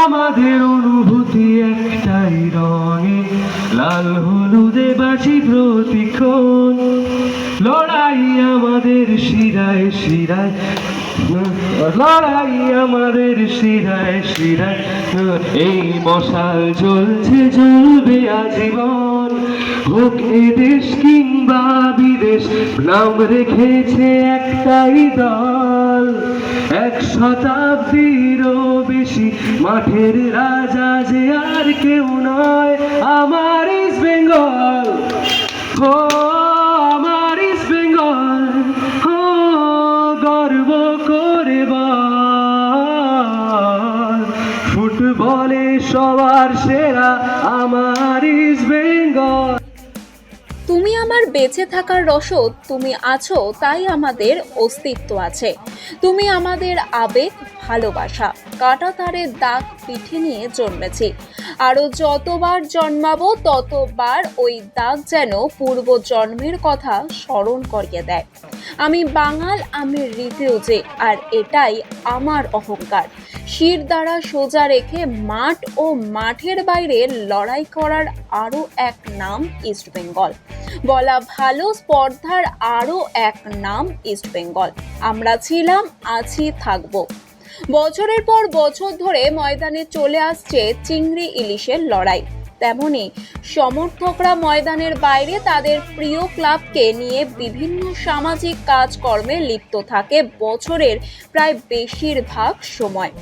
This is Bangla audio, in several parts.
আমাদের অনুভূতি একটাই রঙে, লাল হলুদে বাসি প্রতিক্ষণ। লড়াই আমাদের শিরায় শিরায়, লড়াই আমাদের শিরায় শিরায়, এই মশাল জ্বলছে, জ্বলবে আজীবন। হোক এ দেশ কিংবা বিদেশ, নাম রেখেছে একটাই দল। এক শতাব্দীরও বেশি, মাঠের রাজা যে আর কেউ নয়। আমার ইস্ট বেঙ্গল ও আমার ইস্ট বেঙ্গল ও গর্ব করে বল। ফুটবলে সবার সেরা আমার ইস্ট বেঙ্গল তুমি আমার বেঁচে থাকার রসদ তুমি আছো, তাই আমাদের অস্তিত্ব আছে। তুমি আমাদের আবেগ, ভালোবাসা, কাটা তারের দাগ পিঠে নিয়ে জন্মেছি। আরও যতবার জন্মাবো, ততবার ওই দাগ যেন পূর্ব জন্মের কথা স্মরণ করিয়ে দেয়। আমি বাঙাল, আমি রিফিউজি আর এটাই আমার অহংকার। শির দ্বারা সোজা রেখে মাঠ ও মাঠের বাইরে লড়াই করার আরও এক নাম ইস্ট বেঙ্গল বলা ভালো, স্পর্ধার আরও এক নাম ইস্ট বেঙ্গল আমরা ছিলাম, আছি, থাকব। বছরের পর বছর ধরে ময়দানে চলে আসছে চিংড়ি ইলিশের লড়াই। তেমনি সমর্থকরা ময়দানের বাইরে তাদের প্রিয় ক্লাবকে নিয়ে বিভিন্ন সামাজিক কাজকর্মে লিপ্ত থাকে বছরের প্রায় বেশিরভাগ সময়।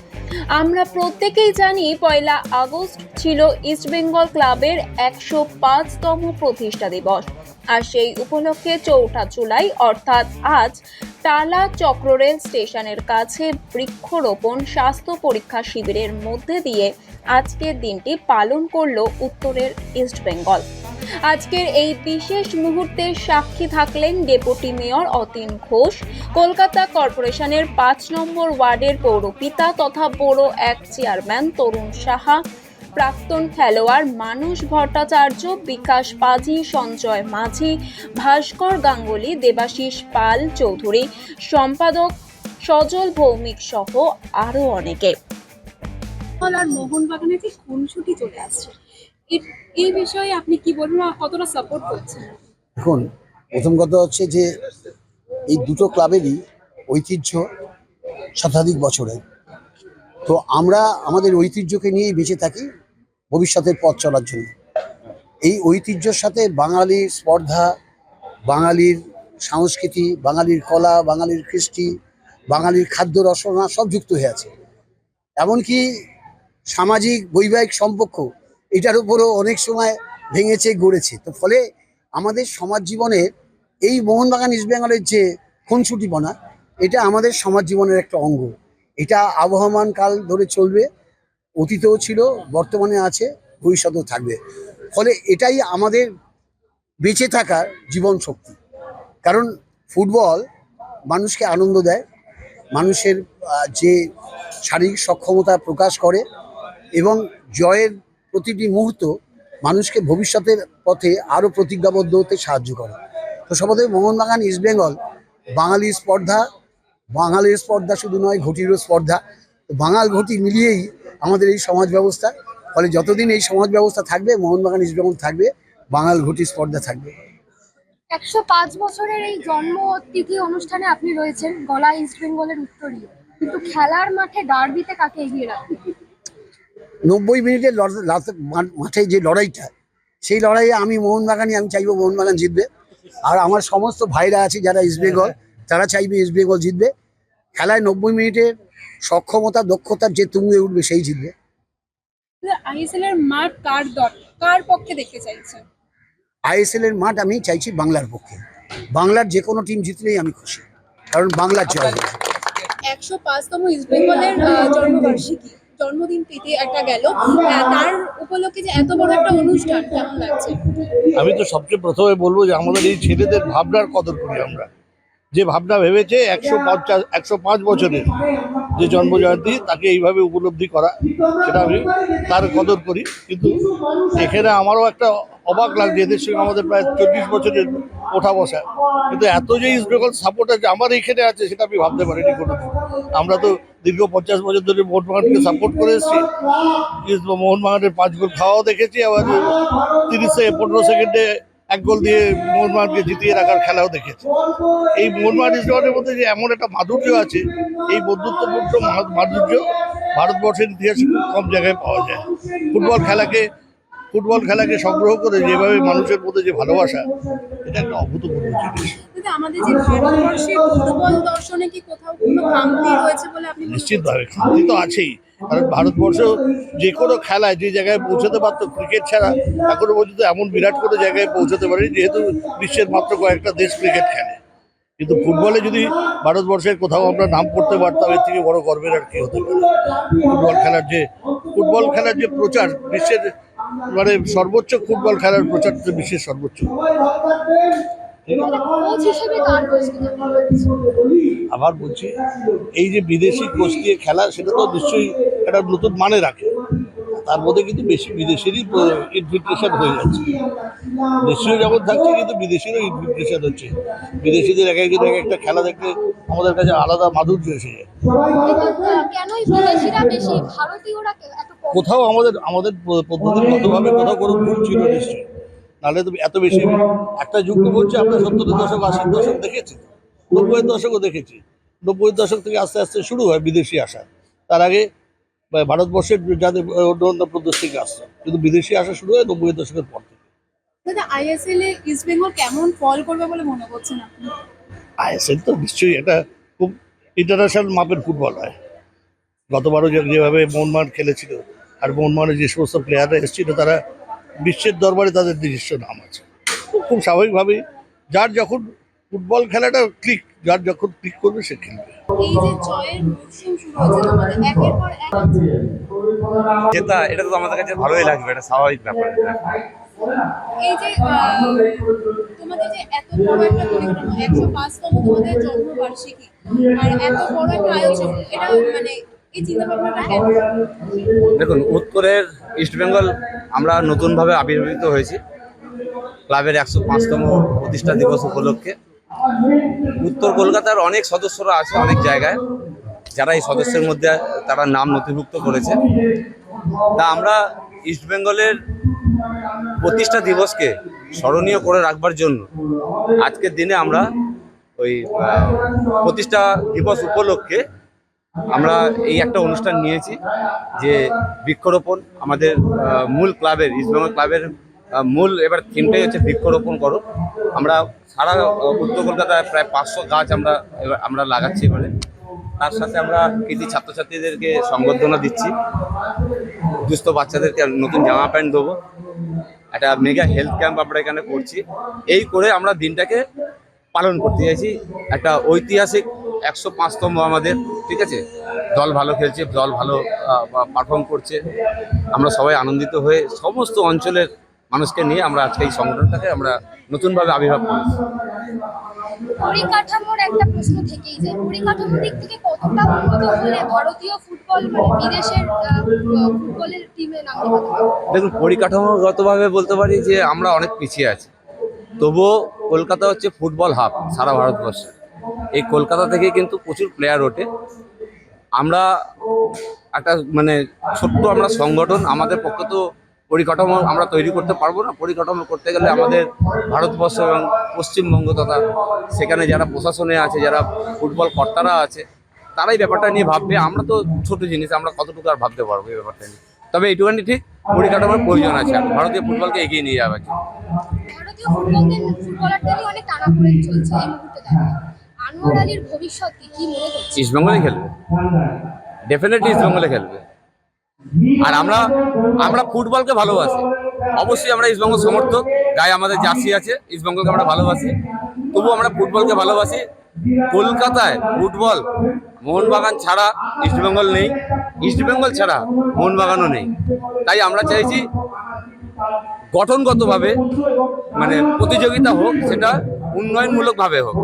আমরা প্রত্যেকেই জানি পয়লা আগস্ট ছিল ইস্টবেঙ্গল ক্লাবের একশো পাঁচতম প্রতিষ্ঠা দিবস। আর সেই উপলক্ষে চৌঠা জুলাই, অর্থাৎ আজ টালা চক্র রেল স্টেশনের কাছে বৃক্ষরোপণ স্বাস্থ্য পরীক্ষা শিবিরের মধ্যে দিয়ে আজকের দিনটি পালন করল উত্তরের ইস্টবেঙ্গল আজকের এই বিশেষ মুহূর্তে সাক্ষী থাকলেন ডেপুটি মেয়র অতীন ঘোষ। কলকাতা কর্পোরেশনের পাঁচ নম্বর ওয়ার্ডের পৌরপিতা তথা বড় এক চেয়ারম্যান তরুণ সাহা। প্রাক্তন খেলোয়াড় মানুষ ভট্টাচার্য বিকাশ পাজি সঞ্জয় মাঝি ভাস্কর গাঙ্গুলি দেবাশিস পাল চৌধুরী সম্পাদক সজল ভৌমিক সহ আরও অনেকে। ফল আর মোহনবাগানে যে খুনসুটি চলে আসছে? এই বিষয়ে আপনি কি বলবেন কতটা সাপোর্ট করছেন? দেখুন প্রথম কথা হচ্ছে যে এই দুটো ক্লাবেরই ঐতিহ্য শতাধিক বছরের। তো আমরা আমাদের ঐতিহ্যকে নিয়েই বেঁচে থাকি। ভবিষ্যতের পথ চলার জন্য। এই ঐতিহ্যর সাথে বাঙালির স্পর্ধা, বাঙালির সংস্কৃতি, বাঙালির কলা, বাঙালির কৃষ্টি, বাঙালির খাদ্য রসনা সব যুক্ত হয়ে আছে। এমনকি সামাজিক, বৈবাহিক সম্পর্ক এটার উপরও অনেক সময় ভেঙেছে গড়েছে। তো ফলে আমাদের সমাজ জীবনের এই মোহনবাগান ইস্টবেঙ্গলের যে খুনসুটিপনা এটা আমাদের সমাজ জীবনের একটা অঙ্গ। এটা আবহমান কাল ধরে চলবে। অতীতেও ছিল, বর্তমানে আছে, ভবিষ্যতেও থাকবে। ফলে এটাই আমাদের বেঁচে থাকার জীবন শক্তি। কারণ ফুটবল মানুষকে আনন্দ দেয়, মানুষের যে শারীরিক সক্ষমতা প্রকাশ করে এবং জয়ের প্রতিটি মুহূর্ত মানুষকে ভবিষ্যতের পথে আরও প্রতিজ্ঞাবদ্ধ হতে সাহায্য করে। তো সবাই মোহনবাগান ইস্টবেঙ্গল বাঙালি স্পর্ধা, বাঙালির স্পর্ধা শুধু নয়, ঘটিরও স্পর্ধা। তো বাঙাল ঘটি মিলিয়েই আমাদের এই সমাজ ব্যবস্থা ফলে যতদিন এই সমাজ ব্যবস্থা থাকবে মোহনবাগান ইস্টবেঙ্গল থাকবে বাঙাল ঘটি স্পর্ধা থাকবে। একশো পাঁচ বছরের এই জন্ম তিথি অনুষ্ঠানে আপনি রয়েছেন গলা ইস্ট বেঙ্গলের উত্তরীয় কিন্তু খেলার মাঠে ডার্বিতে কাকে এগিয়ে রাখবেন? নব্বই মিনিটের মাঠে যে লড়াইটা সেই লড়াইয়ে আমি মোহনবাগানই আমি চাইব মোহনবাগান জিতবে। আর আমার সমস্ত ভাইরা আছে যারা ইস্টবেঙ্গল তারা চাইবে ইস্টবেঙ্গল জিতবে। খেলায় নব্বই মিনিটের সক্ষমতা দক্ষতার যে তুঙ্গে উঠবে সেই জিতবে। আইএসএল এর মাঠ কার দর কার পক্ষে দেখতে চাইছেন আইএসএল এর মাঠ আমি চাইছি বাংলার পক্ষে। বাংলার যে কোনো টিম জিতলেই আমি খুশি। কারণ বাংলার জয়। একশো পাঁচতম ইস্টবেঙ্গলের জন্মবার্ষিকী জন্মদিন পেতে একটা গেল। তার উপলক্ষে যে এত বড় একটা অনুষ্ঠান কেমন লাগছে? আমি তো সবচেয়ে প্রথমে বলব যে আমাদের এই ছেলেদের ভাবনার কদর করি আমরা। যে ভাবনা ভেবেছে একশো পঞ্চাশ একশো পাঁচ বছরের যে জন্ম জয়ন্তী তাকে এইভাবে উপলব্ধি করা, সেটা আমি তার কদর করি। কিন্তু এখানে আমারও একটা অবাক লাগছে, এদের সঙ্গে আমাদের প্রায় চল্লিশ বছরের ওঠা বসা। কিন্তু এত যে ইস্ট সাপোর্ট আছে, আমার এইখানে আছে, সেটা আমি ভাবতে পারিনি কোনো আমরা তো দীর্ঘ পঞ্চাশ বছর ধরে মোহনবাগানকে সাপোর্ট করে এসেছি। মোহনবাগানের পাঁচ গোল খাওয়াও দেখেছি, আবার তিরিশে পনেরো সেকেন্ডে এক গোল দিয়ে মোহনবাগানকে জিতিয়ে রাখার খেলাও দেখেছি। এই মোহনবাগান ইস্টবেঙ্গলের মধ্যে যে এমন একটা মাধুর্য আছে এই বন্ধুত্বপূর্ণ মাধুর্য ভারতবর্ষের ইতিহাসে খুব কম জায়গায় পাওয়া যায়। ফুটবল খেলাকে ফুটবল খেলাকে সংগ্রহ করে যেভাবে মানুষের মধ্যে যে ভালোবাসা এটা একটা অভূতপূর্ব জিনিস? নিশ্চিতভাবে খামতি তো আছেই। কারণ ভারতবর্ষ যে কোনো খেলায় যে জায়গায় পৌঁছাতে পারতো ক্রিকেট ছাড়া এখনও পর্যন্ত এমন বিরাট কোনো জায়গায় পৌঁছাতে পারেনি, যেহেতু বিশ্বের মাত্র কয়েকটা দেশ ক্রিকেট খেলে। কিন্তু ফুটবলে যদি ভারতবর্ষের কোথাও আমরা নাম করতে পারতাম, এর থেকে বড় গর্বের আর কি হতে পারে। ফুটবল খেলার যে ফুটবল খেলার যে প্রচার, বিশ্বের মানে সর্বোচ্চ ফুটবল খেলার প্রচার বিশ্বের সর্বোচ্চ। আবার বলছি এই যে বিদেশি কোচ দিয়ে খেলা সেটা তো নিশ্চয়ই একটা নতুন মানে রাখে। তার মধ্যে কিন্তু বেশি বিদেশেরই ইনফিল্ট্রেশন হয়ে যাচ্ছে। দেশীয় যেমন থাকছে কিন্তু বিদেশিরও ইনফিল্ট্রেশন হচ্ছে। বিদেশিদের এক একদিন এক একটা খেলা দেখলে আমাদের কাছে আলাদা মাধুর্য এসে যায়। কোথাও আমাদের আমাদের পদ্ধতিগতভাবে কোথাও কোনো ভুল ছিল নিশ্চয়ই। নাহলে তো এত বেশি একটা যুগ তো বলছে আমরা সত্তরের দশক আশির দশক দেখেছি নব্বইয়ের দশকও দেখেছি। নব্বইয়ের দশক থেকে আস্তে আস্তে শুরু হয় বিদেশি আসা। তার আগে ভারতবর্ষের যাদের অন্য অন্য প্রদেশ থেকে আসতো কিন্তু বিদেশি আসা শুরু হয় নব্বইয়ের দশকের পর থেকে। দাদা আইএসএল এ ইস্ট বেঙ্গল কেমন ফল করবে বলে মনে করছেন আপনি? আইএসএল তো নিশ্চয়ই এটা খুব ইন্টারন্যাশনাল মাপের ফুটবল হয়। গতবারও যেভাবে মোহনবাগান খেলেছিল আর মোহনবাগানের যে সমস্ত প্লেয়াররা এসেছিল তারা বিশ্বের দরবারে তাদের নিজস্ব নাম আছে। খুব- খুব স্বাভাবিকভাবেই যার যখন ফুটবল খেলাটা ক্লিক যার যখন ক্লিক করবে সে খেলবে। এই যে জয়ের মরশুম শুরু হয়েছে আমাদের একের পর এক জেতা এটা তো আমাদের কাছে ভালোই লাগবে এটা স্বাভাবিক ব্যাপার এই যে তোমাদের যে এত বড় একটা পরিক্রমা একশো পাঁচতম তোমাদের জন্মবার্ষিকী আর এত বড় একটা আয়োজন এটা মানে দেখুন, উত্তরের ইস্টবেঙ্গল আমরা নতুনভাবে আবির্ভূত হয়েছি। ক্লাবের একশো পাঁচতম প্রতিষ্ঠা দিবস উপলক্ষে। উত্তর কলকাতার অনেক সদস্যরা আছে অনেক জায়গায়। যারা এই সদস্যের মধ্যে তারা নাম নথিভুক্ত করেছে। তা আমরা ইস্টবেঙ্গলের প্রতিষ্ঠা দিবসকে স্মরণীয় করে রাখবার জন্য আজকের দিনে আমরা ওই প্রতিষ্ঠা দিবস উপলক্ষে আমরা এই একটা অনুষ্ঠান নিয়েছি যে বৃক্ষরোপণ আমাদের মূল ক্লাবের ইস্টবেঙ্গল ক্লাবের মূল এবার থিমটাই হচ্ছে বৃক্ষরোপণ করো। আমরা সারা উত্তর কলকাতায় প্রায় পাঁচশো গাছ আমরা এবার, আমরা লাগাচ্ছি এবারে। তার সাথে আমরা কৃতি ছাত্রছাত্রীদেরকে সংবর্ধনা দিচ্ছি। দুস্থ বাচ্চাদেরকে নতুন জামা প্যান্ট দেবো। একটা মেগা হেলথ ক্যাম্প আমরা এখানে করছি। এই করে আমরা দিনটাকে পালন করতে চাইছি। একটা ঐতিহাসিক একশো পাঁচতম আমাদের ঠিক আছে? দল ভালো খেলছে দল ভালো পারফর্ম করছে। আমরা সবাই আনন্দিত হয়ে সমস্ত অঞ্চলের মানুষকে নিয়ে আমরা আজকে এই সংগঠনটাকে আমরা নতুনভাবে আবির্ভাব করেছি। পরিকাঠামোর একটা প্রশ্ন থেকেই যায়। পরিকাঠামোর দিক থেকে কতটা উন্নত হলে ভারতীয় ফুটবল মানে বিদেশের ফুটবলের টিমে দেখুন পরিকাঠামোগতভাবে বলতে পারি যে আমরা অনেক পিছিয়ে আছি। তবুও কলকাতা হচ্ছে ফুটবল হাব সারা ভারতবর্ষে। এই কলকাতা থেকে কিন্তু প্রচুর প্লেয়ার ওঠে। আমরা একটা মানে ছোট্ট আমরা সংগঠন, আমাদের পক্ষে তো পরিকাঠামো আমরা তৈরি করতে পারব না। পরিকাঠামো করতে গেলে আমাদের ভারতবর্ষ এবং পশ্চিমবঙ্গ তথা সেখানে যারা প্রশাসনে আছে, যারা ফুটবল কর্তারা আছে, তারাই ব্যাপারটা নিয়ে ভাববে। আমরা তো ছোট জিনিস, আমরা কতটুকু আর ভাবতে পারব এই ব্যাপারটা নিয়ে? তবে এইটুখানি ঠিক পরিকাঠামোর প্রয়োজন আছে আর ভারতীয় ফুটবলকে এগিয়ে নিয়ে যাওয়ার জন্য ইস্টবেঙ্গলে খেলবে। ডেফিনেটলি ইস্টবেঙ্গলে খেলবে। আর আমরা আমরা ফুটবলকে ভালোবাসি। অবশ্যই আমরা ইস্টবেঙ্গল সমর্থক। গায়ে আমাদের জার্সি আছে ইস্টবেঙ্গলকে আমরা ভালোবাসি। তবু আমরা ফুটবলকে ভালোবাসি। কলকাতায় ফুটবল মোহনবাগান ছাড়া ইস্টবেঙ্গল নেই। ইস্টবেঙ্গল ছাড়া মোহনবাগানও নেই। তাই আমরা চাইছি গঠনগতভাবে মানে প্রতিযোগিতা হোক, সেটা উন্নয়নমূলকভাবে হোক।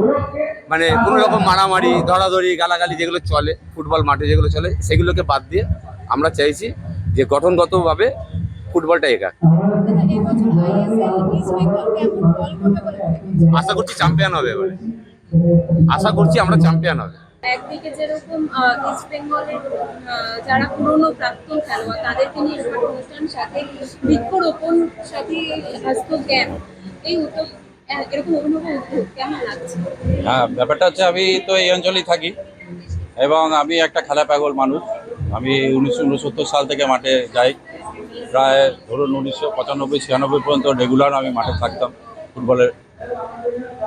মানে কোনো রকম মারামারি ধরাধরি গালাগালি যেগুলো চলে, ফুটবল মাঠে যেগুলো চলে, সেগুলোকে বাদ দিয়ে আমরা চাইছি যে গঠনগতভাবে ফুটবলটা করছেন? আশা করছি চ্যাম্পিয়ন হবে এবারে। আশা করছি আমরা চ্যাম্পিয়ন হবে। একদিকে যেরকম ইস্ট বেঙ্গলের যারা পুরনো প্রাক্তন খেলোয়াড়, তাদেরকে নিয়ে একটা অনুষ্ঠান সাথে বৃক্ষরোপণ, সাথে স্বাস্থ্য ক্যাম্প এই উদ্যোগ এরকম অভিনব উদ্যোগ কেমন লাগছে? হ্যাঁ ব্যাপারটা হচ্ছে আমি তো এই অঞ্চলেই থাকি এবং আমি একটা খেলা পাগল মানুষ। আমি উনিশশো উনসত্তর সাল থেকে মাঠে যাই। প্রায় ধরুন উনিশশো পঁচানব্বই, ছিয়ানব্বই পর্যন্ত রেগুলার আমি মাঠে থাকতাম, ফুটবলের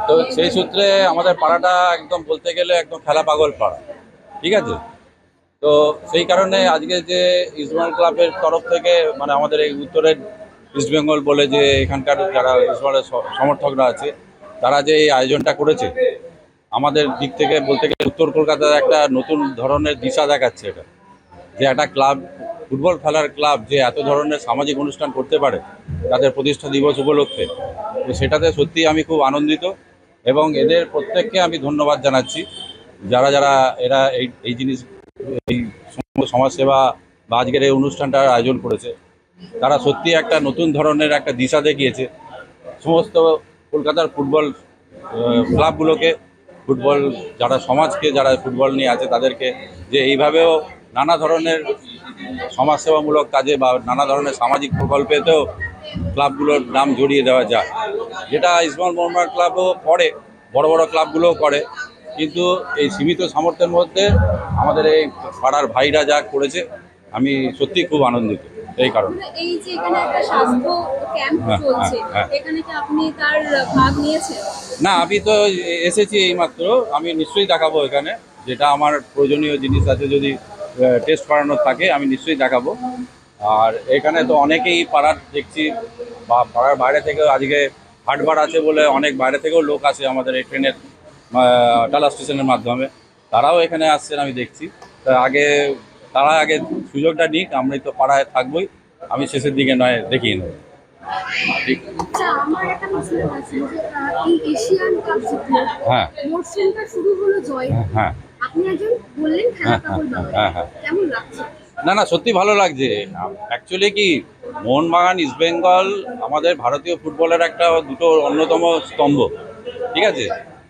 তো সেই সূত্রে আমাদের পাড়াটা একদম বলতে গেলে একদম খেলা পাগল পাড়া, ঠিক আছে? তো সেই কারণে আজকে যে ইস্টবেঙ্গল ক্লাবের তরফ থেকে মানে আমাদের এই উত্তরের ইস্টবেঙ্গল বলে যে এখানকার যারা ইস্টবেঙ্গলের সমর্থকরা আছে, তারা যে এই আয়োজনটা করেছে, আমাদের দিক থেকে বলতে গেলে উত্তর কলকাতার একটা নতুন ধরনের দিশা দেখাচ্ছে এটা, যে একটা ক্লাব ফুটবল খেলার ক্লাব যে এত ধরনের সামাজিক অনুষ্ঠান করতে পারে, তাদের প্রতিষ্ঠা দিবস উপলক্ষে, তো সেটাতে সত্যি আমি খুব আনন্দিত এবং এদের প্রত্যেককে আমি ধন্যবাদ জানাচ্ছি। যারা যারা এরা এই এই জিনিস, এই সমাজসেবা বা আজকের এই অনুষ্ঠানটার আয়োজন করেছে, তারা সত্যি একটা নতুন ধরনের একটা দিশা দেখিয়েছে। সমস্ত কলকাতার ফুটবল ক্লাবগুলোকে, ফুটবল, যারা সমাজকে, যারা ফুটবল নিয়ে আছে, তাদেরকে যে এইভাবেও নানা ধরনের সমাজসেবামূলক কাজে বা নানা ধরনের সামাজিক প্রকল্পেতেও ক্লাবগুলোর নাম জড়িয়ে দেওয়া যায়। যেটা ইসমাল মোহাম্মদ ক্লাবও করে বড় বড় ক্লাবগুলোও করে। কিন্তু এই সীমিত সামর্থ্যের মধ্যে আমাদের এই পাড়ার ভাইরা যা করেছে আমি সত্যি খুব আনন্দিত এই কারণে। এই যে এখানে একটা স্বাস্থ্য ক্যাম্প হ্যাঁ, চলছে হ্যাঁ, হ্যাঁ। এখানে কি আপনি তার ভাগ নিয়েছেন? না আমি তো এসেছি এইমাত্র। আমি নিশ্চয়ই দেখাবো এখানে। যেটা আমার প্রয়োজনীয় জিনিস আছে যদি টেস্ট করানোর থাকে আমি নিশ্চয়ই দেখাবো। আর এখানে তো অনেকেই পাড়ার দেখছি বা পাড়ার বাইরে থেকেও আজকে হাটবার আছে বলে অনেক বাইরে থেকেও লোক আসে আমাদের এই ট্রেনের টালা স্টেশনের মাধ্যমে। তারাও এখানে আসছেন আমি দেখছি। তা আগে তারা আগে সুযোগটা নিক আমি তো পাড়ায় থাকবোই আমি শেষের দিকে নয় দেখিয়ে নেব। আচ্ছা আমার আছে হ্যাঁ। হ্যাঁ। আপনি একজন বললেন হ্যাঁ, হ্যাঁ, হ্যাঁ। কেমন লাগছে? না না সত্যি ভালো লাগছে। অ্যাকচুয়ালি কি মোহনবাগান ইস্টবেঙ্গল আমাদের ভারতীয় ফুটবলের একটা দুটো অন্যতম স্তম্ভ ঠিক আছে?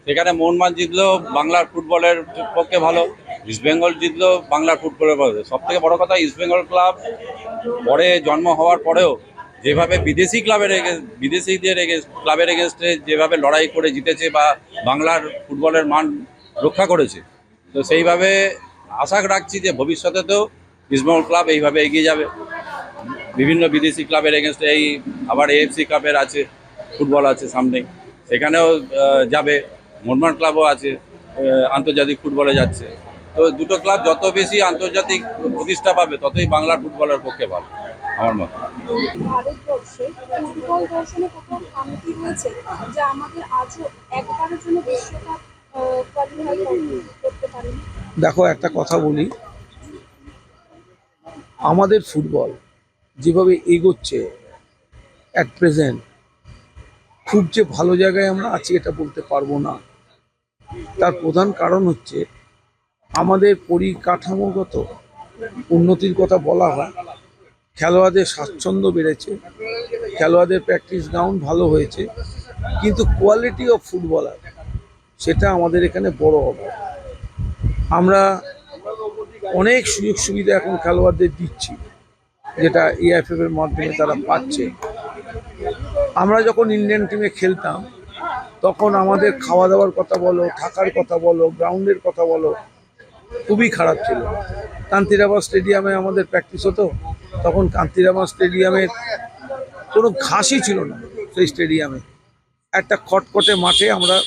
সেখানে মোহনবাগান জিতলেও বাংলার ফুটবলের পক্ষে ভালো। ইস্টবেঙ্গল জিতলেও বাংলার ফুটবলের পক্ষে সব থেকে বড় কথা ইস্টবেঙ্গল ক্লাব পরে জন্ম হওয়ার পরেও যেভাবে বিদেশি ক্লাবের বিদেশিদের ক্লাবের এগেনস্টে যেভাবে লড়াই করে জিতেছে বা বাংলার ফুটবলের মান রক্ষা করেছে তো সেইভাবে আশা রাখছি যে ভবিষ্যতেতেও ইস্টবেঙ্গল ক্লাব এইভাবে এগিয়ে যাবে। বিভিন্ন বিদেশি ক্লাবের এগেনস্টে এই আবার এএফসি কাপের আছে, ফুটবল আছে সামনে সেখানেও যাবে। মোহনবাগান ক্লাবও আছে আন্তর্জাতিক ফুটবলে যাচ্ছে। তো দুটো ক্লাব যত বেশি আন্তর্জাতিক প্রতিষ্ঠা পাবে, ততই বাংলার ফুটবলের পক্ষে ভালো, আমার মত। ফুটবল দর্শনে যা আমাদের আজও একবারের জন্য বিশ্বকাপ দেখো, একটা কথা বলি। আমাদের ফুটবল যেভাবে এগোচ্ছে অ্যাট প্রেজেন্ট খুব যে ভালো জায়গায় আমরা আছি এটা বলতে পারব না। তার প্রধান কারণ হচ্ছে আমাদের পরিকাঠামোগত উন্নতির কথা বলা হয়। খেলোয়াড়দের স্বাচ্ছন্দ্য বেড়েছে, খেলোয়াড়দের প্র্যাকটিস গ্রাউন্ড ভালো হয়েছে, কিন্তু কোয়ালিটি অফ ফুটবলার সেটা আমাদের এখানে বড় অভাব। আমরা অনেক সুযোগ সুবিধা এখন খেলোয়াড়দের দিচ্ছি, যেটা এআইএফএফ এর মাধ্যমে তারা পাচ্ছে। আমরা যখন ইন্ডিয়ান টিমে খেলতাম, তখন আমাদের খাওয়া দাওয়ার কথা বলো, থাকার কথা বলো, গ্রাউন্ডের কথা বলো, খুবই খারাপ ছিল। কান্তিরাবাদ স্টেডিয়ামে আমাদের প্র্যাকটিস হতো, তখন কান্তিরাবাদ স্টেডিয়ামের কোনো ঘাসই ছিল না সেই স্টেডিয়ামে। একটা খটখটে মাঠে আমরা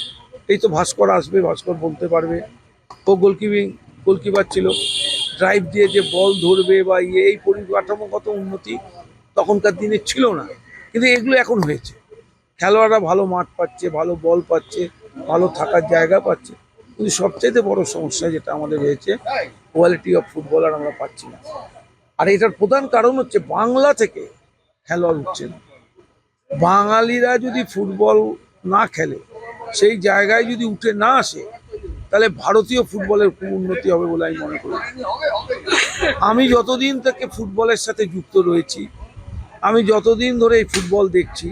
এই তো ভাস্কর আসবে, ভাস্কর বলতে পারবে। ও গোলকিপিং, গোলকিপার ছিল। ড্রাইভ দিয়ে যে বল ধরবে বা ইয়ে এই পরিকাঠামোগত উন্নতি তখনকার দিনে ছিল না। কিন্তু এগুলো এখন হয়েছে। খেলোয়াড়রা ভালো মাঠ পাচ্ছে, ভালো বল পাচ্ছে, ভালো থাকার জায়গা পাচ্ছে। কিন্তু সবচাইতে বড় সমস্যা যেটা আমাদের হয়েছে কোয়ালিটি অফ ফুটবলার আমরা পাচ্ছি না। আর এটার প্রধান কারণ হচ্ছে বাংলা থেকে খেলোয়াড় উঠছে না। বাঙালিরা যদি ফুটবল না খেলে সেই জায়গায় যদি উঠে না আসে, তাহলে ভারতীয় ফুটবলের খুব উন্নতি হবে বলে আমি মনে করি। আমি যতদিন থেকে ফুটবলের সাথে যুক্ত রয়েছি, আমি যতদিন ধরে এই ফুটবল দেখছি,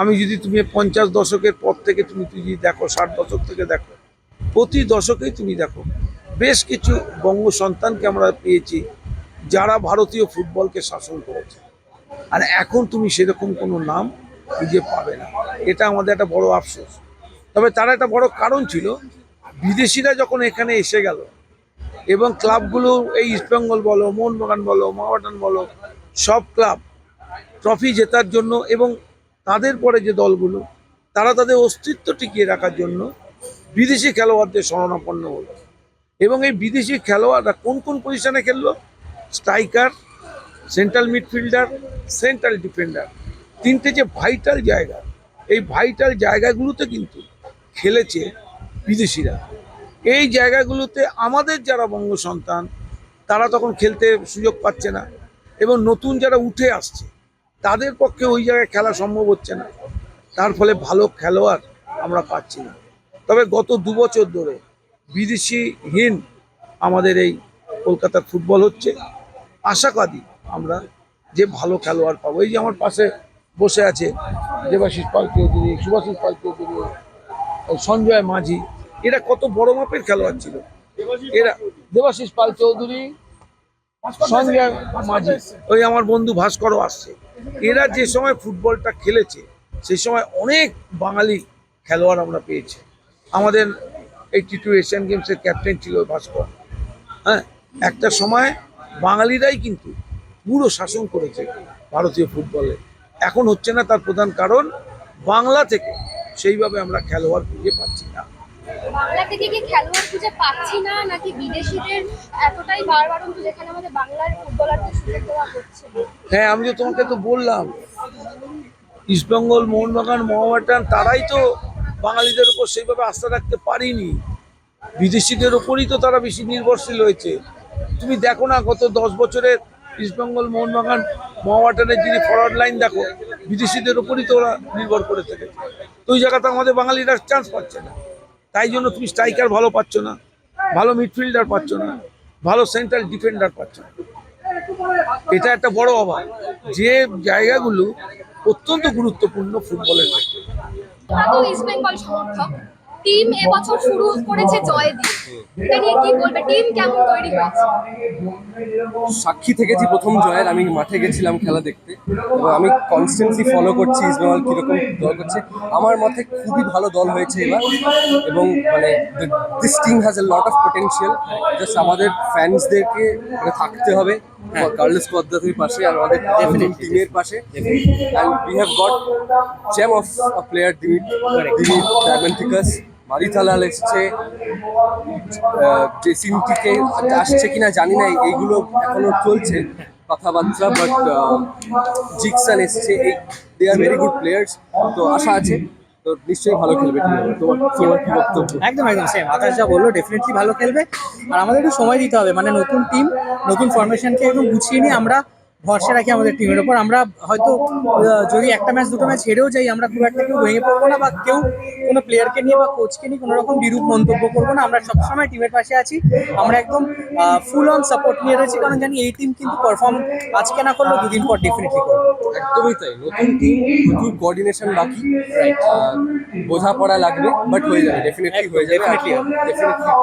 আমি যদি তুমি পঞ্চাশ দশকের পর থেকে তুমি যদি দেখো, ষাট দশক থেকে দেখো, প্রতি দশকেই তুমি দেখো, বেশ কিছু বঙ্গ সন্তানকে আমরা পেয়েছি যারা ভারতীয় ফুটবলকে শাসন করেছে। আর এখন তুমি সেরকম কোনো নাম খুঁজে পাবে না। এটা আমাদের একটা বড় আফসোস। তবে তার একটা বড় কারণ ছিল, বিদেশিরা যখন এখানে এসে গেল এবং ক্লাবগুলো এই ইস্টবেঙ্গল বলো, মোহনবাগান বলো মহাবাটান বলো, সব ক্লাব ট্রফি জেতার জন্য এবং তাদের পরে যে দলগুলো, তারা তাদের অস্তিত্ব টিকিয়ে রাখার জন্য বিদেশি খেলোয়াড়দের শরণাপন্ন হলো। এবং এই বিদেশি খেলোয়াড়রা কোন কোন পজিশনে খেললো? Striker central midfielder central defender তিনটে যে ভাইটাল জায়গা, এই ভাইটাল জায়গাগুলোতে কিন্তু খেলেছে বিদেশিরা। এই জায়গাগুলোতে আমাদের যারা বঙ্গ সন্তান, তারা তখন খেলতে সুযোগ পাচ্ছে না এবং নতুন যারা উঠে আসছে, তাদের পক্ষে ওই জায়গায় খেলা সম্ভব হচ্ছে না। তার ফলে ভালো খেলোয়াড় আমরা পাচ্ছি না। তবে গত দু বছর ধরে বিদেশিহীন আমাদের এই কলকাতার ফুটবল হচ্ছে। আশাবাদী আমরা যে ভালো খেলোয়াড় পাবো। এই যে আমার পাশে বসে আছে দেবাশিস পাল চৌধুরী, সুভাষিস পাল চৌধুরী। সঞ্জয় মাঝি, এরা কত বড় মাপের খেলোয়াড় ছিল। এরা দেবাশিস পাল চৌধুরী, সঞ্জয় মাঝি, ওই আমার বন্ধু ভাস্করও আসছে এরা যে সময় ফুটবলটা খেলেছে, সেই সময় অনেক বাঙালি খেলোয়াড় আমরা পেয়েছি। আমাদের এইটি টু এশিয়ান গেমসের ক্যাপ্টেন ছিল ভাস্কর। হ্যাঁ একটা সময় বাঙালিরাই কিন্তু পুরো শাসন করেছে ভারতীয় ফুটবলে। এখন হচ্ছে না তার প্রধান কারণ বাংলা থেকে সেইভাবে আমরা খেলোয়াড় খুঁজে পাচ্ছি না। বাংলা থেকে কি খেলোয়াড় খুঁজে পাচ্ছি না নাকি বিদেশিদের এতটাই বারবারন্ত যেখানে আমাদের বাংলার ফুটবলারদের সুযোগ দেওয়া হচ্ছে হ্যাঁ আমি তো তোমাকে তো বললাম ইস্টবেঙ্গল মোহনবাগান মোহামেডান তারাই তো বাঙালিদের উপর সেইভাবে আস্থা রাখতে পারিনি। বিদেশিদের ওপরই তো তারা বেশি নির্ভরশীল হয়েছে। তুমি দেখো না গত দশ বছরের ইস্টবেঙ্গল মোহনবাগান মোহামেডানের যিনি ফরওয়ার্ড লাইন দেখো, বিদেশিদের ওপরই তো ওরা নির্ভর করে থাকে। তো ওই জায়গাতে আমাদের বাঙালিরা চান্স পাচ্ছে না। তাই জন্য তুমি স্ট্রাইকার ভালো পাচ্ছ না, ভালো মিডফিল্ডার পাচ্ছ না, ভালো সেন্ট্রাল ডিফেন্ডার পাচ্ছ না। এটা একটা বড় অভাব। যে জায়গাগুলো অত্যন্ত গুরুত্বপূর্ণ ফুটবলের সমর্থক। টিম এবছর শুরু করেছে জয় দিয়ে এটা নিয়ে কি বলবে টিম কেমন তৈরি হয়েছে সাক্ষী থেকেছি প্রথম জয়ের আমি মাঠে গেছিলাম খেলা দেখতে এবং আমি কনস্ট্যান্টলি ফলো করছি ইস্টবেঙ্গল কীরকম দল করছে আমার মতে খুবই ভালো দল হয়েছে এবার এবং মানে this team has a lot of potential just আমাদের ফ্যান্সদেরকে মানে থাকতে হবে কার্লেস পদ্ধতির পাশে আর আমাদের টিমের পাশে and we have got gem of a player Dimit Dimit Diamantakos Madih Talal এসছে ড্রেসিং থেকে আসছে কিনা জানি না, এইগুলো এখনও চলছে কথাবার্তা বাট জিকসান এসছে, এই they are very good players তো আশা আছে, তো নিশ্চয়ই ভালো খেলবে। তোমার কি বক্তব্য? একদম একদম সেম আকাশ যা বলল ডেফিনেটলি ভালো খেলবে। আর আমাদের একটু সময় দিতে হবে মানে নতুন টিম নতুন ফরমেশনকে একদম গুছিয়ে নিয়ে আমরা ভরসা রাখি আমাদের টিমের ওপর আমরা হয়তো যদি একটা ম্যাচ দুটো ম্যাচ হেরেও যাই আমরা খুব একটা কেউ ভেঙে পড়ব না বা কেউ কোনো প্লেয়ারকে নিয়ে বা কোচকে নিয়ে কোনো রকম বিরূপ মন্তব্য করব না। আমরা সবসময় টিমের পাশে আছি। আমরা একদম ফুল অন সাপোর্ট নিয়ে রয়েছি। কারণ জানি এই টিম কিন্তু পারফর্ম আজকে না করলেও দুদিন পর ডেফিনেটলি করবে। একদমই তাই। নতুন টিম প্রচুর কোঅর্ডিনেশন বাকি। বোঝাপড়া লাগবে বাট হয়ে যাবে ডেফিনেটলি হয়ে যাবে। ডেফিনেটলি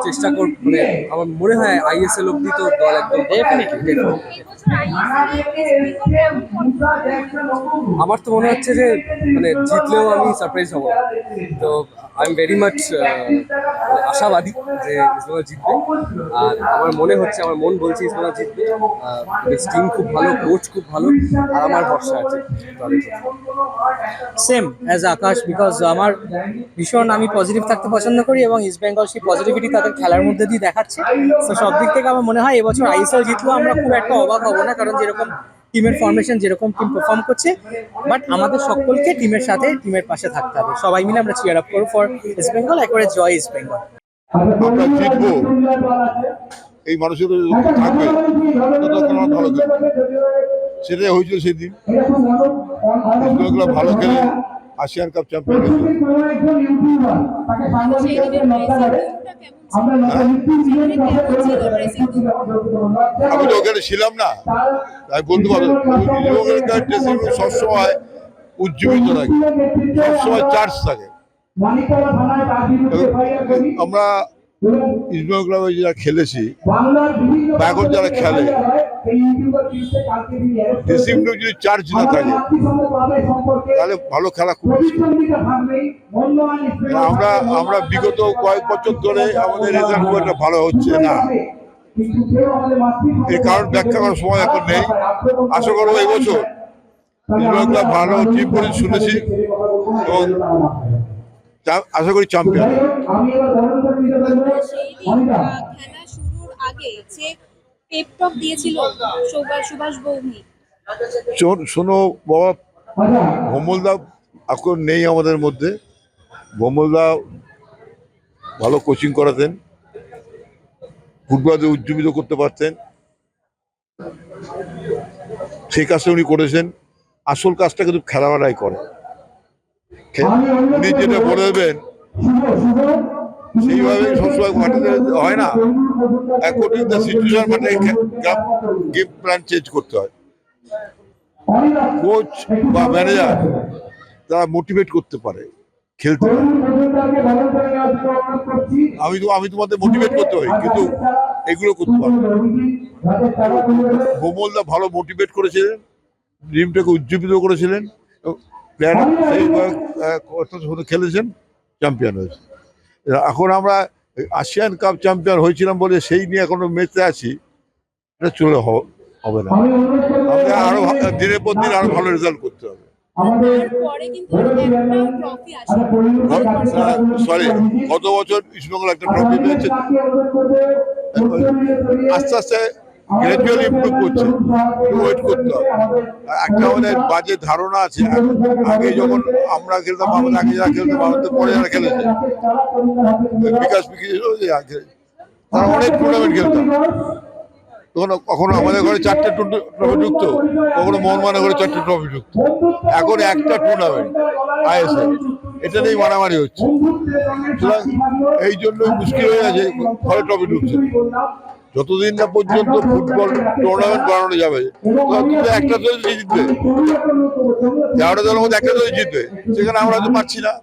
চেষ্টা কর মানে আমার মনে হয় আইএসএল অব্দি তো দল একদম Definitely, আমার তো মনে হচ্ছে যে মানে জিতলেও আমি সারপ্রাইজ হব। তো আই এম ভেরি মাচ আশাবাদী যে ইসবেঙ্গল জিতবে। আর আমার মনে হচ্ছে, আমার মন বলছে ইসবেঙ্গল জিতবে। টিম খুব ভালো কোচ খুব ভালো, আর আমার ভরসা আছে সেম অ্যাজ আকাশ বিকজ আমার ভীষণ, আমি পজিটিভ থাকতে পছন্দ করি এবং ইস্ট বেঙ্গল সেই পজিটিভিটি তাদের খেলার মধ্যে দিয়ে দেখাচ্ছে। তো সব দিক থেকে আমার মনে হয়, এবছর আইএসএল জিতলেও আমরা খুব একটা অবাক হব না, কারণ যেরকম টিমের ফর্মেশন যেরকম টিম পারফর্ম করছে বাট আমাদের সকলকে টিমের সাথে টিমের পাশে থাকতে হবে। সবাই মিলে আমরা চিয়ার আপ করব ফর ইস্ট বেঙ্গল একবারে জয় ইস্ট বেঙ্গল আমরা জিতবো। এই মানুষের থাকবে ভালো খেলব। সেটাই হয়েছিল সেদিন। ভালো খেলে। আসিয়ান কাপ চ্যাম্পিয়ন আমি তো ওখানে ছিলাম না। তাই বলতে পারব ওখানকার ড্রেসিং রুম সবসময় উজ্জীবিত থাকে সবসময় চার্জ থাকে। আমরা ক্লাবে যারা খেলেছি বা এখন যারা খেলে ড্রেসিং রুম যদি চার্জ না থাকে তাহলে ভালো খেলা খুব আমরা আমরা বিগত কয়েক বছর ধরে আমাদের রেজাল্ট খুব একটা ভালো হচ্ছে না। এর কারণ ব্যাখ্যা করার সময় এখন নেই। আশা করব এবছর ক্লাব ভালো টিম করে শুনেছি এবং আশা করি চ্যাম্পিয়ন খেলা শুরুর আগে যে পেপটক দিয়েছিল সুভাষ সুভাষ বৌমি শোন- শোনো বাবা ভোমলদা এখন নেই আমাদের মধ্যে। ভোমলদা ভালো কোচিং করাতেন। ফুটবলারদের উজ্জীবিত করতে পারতেন। সেই কাজটা উনি করেছেন। আসল কাজটা কিন্তু খেলাওয়ালাই করে উনি যেটা বলে দেবেন সেইভাবে হয় না। অ্যাকর্ডিং দ্য সিচুয়েশন মাঠে গেম প্ল্যান চেঞ্জ করতে হয়। কোচ বা ম্যানেজার তারা মোটিভেট করতে পারে, খেলতে আমি তো, আমি তোমাদের মোটিভেট করতে পারি, কিন্তু এগুলো করতে পারব। গোমলদা ভালো মোটিভেট করেছিলেন টিমটাকে উজ্জীবিত করেছিলেন প্লেয়ার সেইভাবে খেলেছেন চ্যাম্পিয়ন হয়েছে এখন আমরা আসিয়ান কাপ চ্যাম্পিয়ন হয়েছিলাম বলে সেই নিয়ে এখনও মেতে আছি এটা চলে হবে না। আমাদের আরও দিনের পর দিন আরও ভালো রেজাল্ট করতে হবে। সরি গত বছর ইস্টবেঙ্গল একটা ট্রফি পেয়েছে। আস্তে আস্তে গ্র্যাজুয়ালি ইমপ্রুভ করছে ওয়েট করতে হবে একটা আমাদের বাজে ধারণা আছে। আগে যখন আমরা খেলতাম আমাদের আগে যারা খেলতাম আমাদের পরে যারা খেলেছে বিকাশ বিকাশ তারা অনেক টুর্নামেন্ট খেলতাম। তখন কখনো আমাদের ঘরে চারটে ট্রফি ঢুকতো কখনো মোহনবাগানের ঘরে চারটে ট্রফি ঢুকতো এখন একটা টুর্নামেন্ট আইএসএল। এটা নিয়েই মারামারি হচ্ছে। সুতরাং এই জন্যই মুশকিল হয়ে গেছে ঘরে ট্রফি ঢুকছে। যতদিন না পর্যন্ত ফুটবল টুর্নামেন্ট বানানো যাবে একটা দল জিতবে। তেরোটা দলের মধ্যে একটা দল জিতবে সেখানে আমরা তো পাচ্ছি না।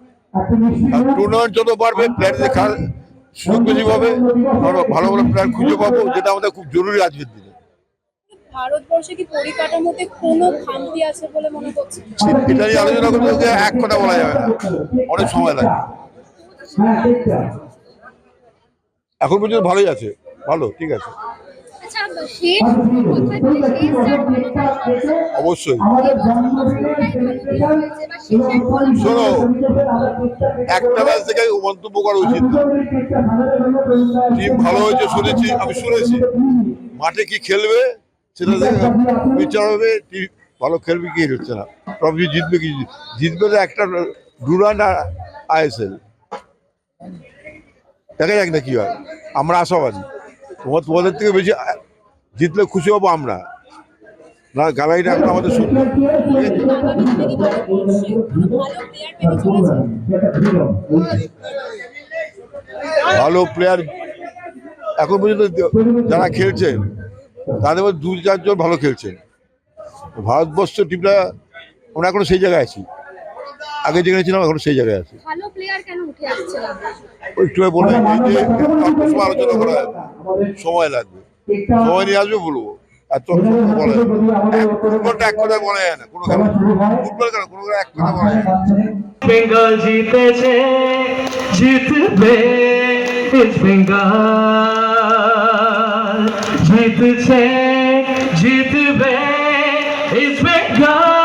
টুর্নামেন্ট যত বাড়বে প্লেয়ারদের খেলার সুযোগ বেশি পাবে আমরা ভালো ভালো প্লেয়ার খুঁজে পাবো যেটা আমাদের খুব জরুরি আজকের দিনে। ভারতবর্ষে কি পরিকাঠামোতে কোনো খামতি আছে বলে মনে করছেন এটা নিয়ে আলোচনা করতে গেলে এক কথা বলা যাবে না। অনেক সময় লাগে এখন পর্যন্ত ভালোই আছে। ভালো ঠিক আছে। আচ্ছা অবশ্যই। শোনো একটা ম্যাচ থেকে মন্তব্য করা উচিত। টিম ভালো হয়েছে শুনেছি আমি শুনেছি। মাঠে কি খেলবে সেটা দেখে বিচার হবে টিম ভালো খেলবে কি হচ্ছে না। ট্রফি জিতবে কি জিতবে তো একটা ডুরান আর আইএসএল। দেখা যাক না কি হয়। আমরা আশাবাদী। তোমার তোমাদের থেকে বেশি জিতলে খুশি হব আমরা। না গালাইটা এখন আমাদের ভালো প্লেয়ার এখন পর্যন্ত যারা খেলছেন তাদের মধ্যে দু চারজন ভালো খেলছেন ভারতবর্ষ টিমটা, আমরা এখনও সেই জায়গায় আছি। আগে যেখানে ছিলাম এখন সেই জায়গায় আছি। ভালো প্লেয়ার কেন উঠে আসছে একটু আগে বললাম যে অল্প আলোচনা করা সময় লাগবে। সময় নিয়ে আসবে বলব। আর তো বলা যাবে না। এক- ফুটবলটা এক কথা বলা না কোনো খেলা ফুটবল কেন? কোনো এক কথা বলা বেঙ্গল জিতেছে জিতবে। বেঙ্গল জিতছে জিতবে। ইস্ট বেঙ্গল